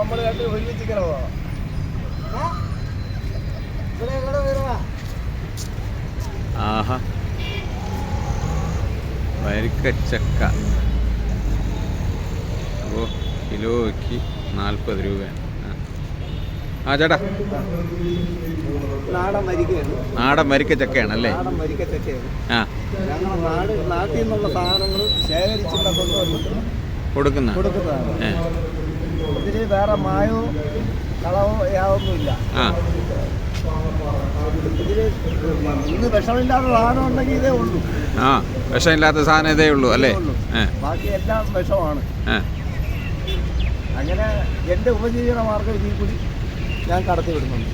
നമ്മൾ രണ്ട് ഒരുമിച്ച് വരുവാ? ആഹാ. വരിക്കച്ചക്ക ഓ കിലോയ്ക്ക് നാൽപ്പത് രൂപയാണ്. ആ. ചേട്ടാ. നാടൻ മരിക്ക ചക്കയാണ് അല്ലേ? ആ. നാട്ടിൽ നിന്നുള്ള സാധനങ്ങൾ ശേഖരിച്ചുള്ള കൊടുക്കുന്ന കൊടുക്കുന്നതാണ്. ഏ ഇതിൽ വേറെ മായോ കളവോ യാതൊന്നുമില്ല ഇന്ന് വിഷമില്ലാത്ത സാധനം ഉണ്ടെങ്കിൽ ഇതേ ഉള്ളൂ. ആ വിഷമില്ലാത്ത സാധനം ഇതേ ഉള്ളൂ അല്ലേ? ബാക്കി എല്ലാം വിഷമാണ്. അങ്ങനെ എന്റെ ഉപജീവന മാർഗം ഇതിൽ കൂടി ഞാൻ കടത്തി വിടുന്നുണ്ട്.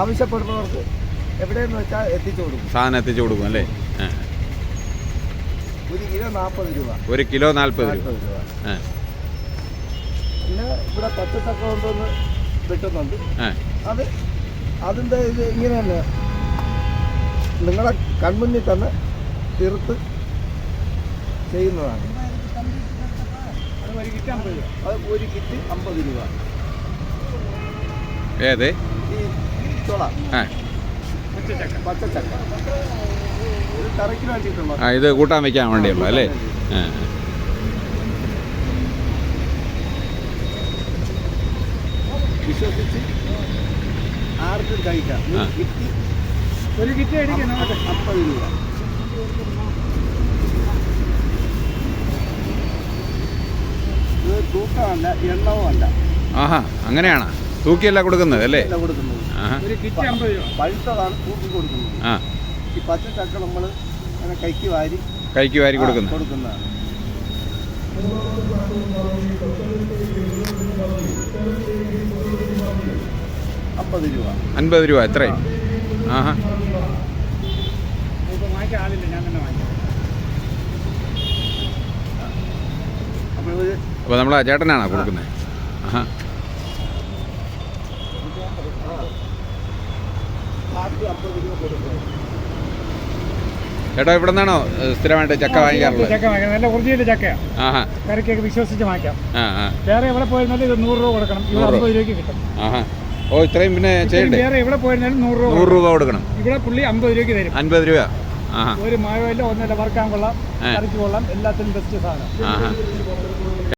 ആവശ്യപ്പെടുന്നവർക്ക് എവിടെയെന്ന് വെച്ചാൽ എത്തിച്ചു കൊടുക്കും. സാധനം എത്തിച്ചു കൊടുക്കും അല്ലേ? ഒരു കിലോ നാൽപ്പത് രൂപ. ഒരു കിലോ നാൽപ്പത് രൂപ. പിന്നെ ഇവിടെ പച്ചച്ചക്ക കൊണ്ടുവന്ന് വെട്ടുന്നുണ്ട് അത് അതിന്റെ ഇത് ഇങ്ങനെ തന്നെ നിങ്ങളെ കൺമുന്നിൽ തന്നെ തീർത്ത് ചെയ്യുന്നതാണ്. അത് ഒരു കിറ്റ് അമ്പത് രൂപ. അത് ഒരു കിറ്റ് അമ്പത് രൂപ. ഏത്? ഈ ചുള. പച്ചച്ചക്ക. ഇത് കറിക്ക് വേണ്ടിയിട്ടുള്ള ആ ഇത് കൂട്ടാൻ വെക്കാൻ വേണ്ടിയുള്ള അല്ലേ? വിശ്വസിച്ച് ആർക്കും കഴിക്കാം. ഒരു കിറ്റ് അടിക്കണം അമ്പത് രൂപ ഇത് തൂക്കമല്ല എണ്ണവും അല്ല ആഹാ അങ്ങനെയാണ്? തൂക്കിയല്ല കൊടുക്കുന്നത് അല്ലേ? കൊടുക്കുന്നത്. ഒരു കിറ്റ് അമ്പത് രൂപ. പഴുത്തതാണ് തൂക്കി കൊടുക്കുന്നത്. ആ. ഈ പച്ചച്ചക്ക നമ്മൾ അങ്ങനെ കൈക്ക് വാരി കൈക്ക് വാരി ആ, കൊടുക്കുന്നു. കൊടുക്കുന്നതാണ്. അമ്പത് രൂപ. അൻപത് രൂപ എത്രയും ആഹാ. അപ്പോൾ നമ്മളെ ചേട്ടനാണോ കൊടുക്കുന്നത് ആഹാ. ചേട്ടാ ഇവിടെ നിന്നാണോ സ്ഥിരമായിട്ട് ചക്ക വാങ്ങിക്കാറുള്ളത്? ചക്ക വാങ്ങിക്കാം നല്ല ഒറിജിനൽ ചക്കയാണ് കറിക്കൊക്കെ വിശ്വസിച്ച് വാങ്ങിക്കാം. വേറെ എവിടെ പോയിരുന്നാലും ഇത് നൂറ് രൂപ കൊടുക്കണം. ഇവിടെ. അമ്പത് രൂപയ്ക്ക് കിട്ടും. ആഹാ. ഓ ഇത്രയും പിന്നെ ചെയ്യണ്ടേ? വേറെ എവിടെ പോയിരുന്നാലും നൂറ് രൂപ നൂറ്. രൂപ കൊടുക്കണം. ഇവിടെ പുള്ളി അമ്പത് രൂപയ്ക്ക് തരും. അൻപത് രൂപ. ഒരു മഴ ഒന്നല്ല വറുക്കാൻ കൊള്ളാം. കറിക്ക് കൊള്ളാം എല്ലാത്തിനും ബെസ്റ്റ് സാധനം.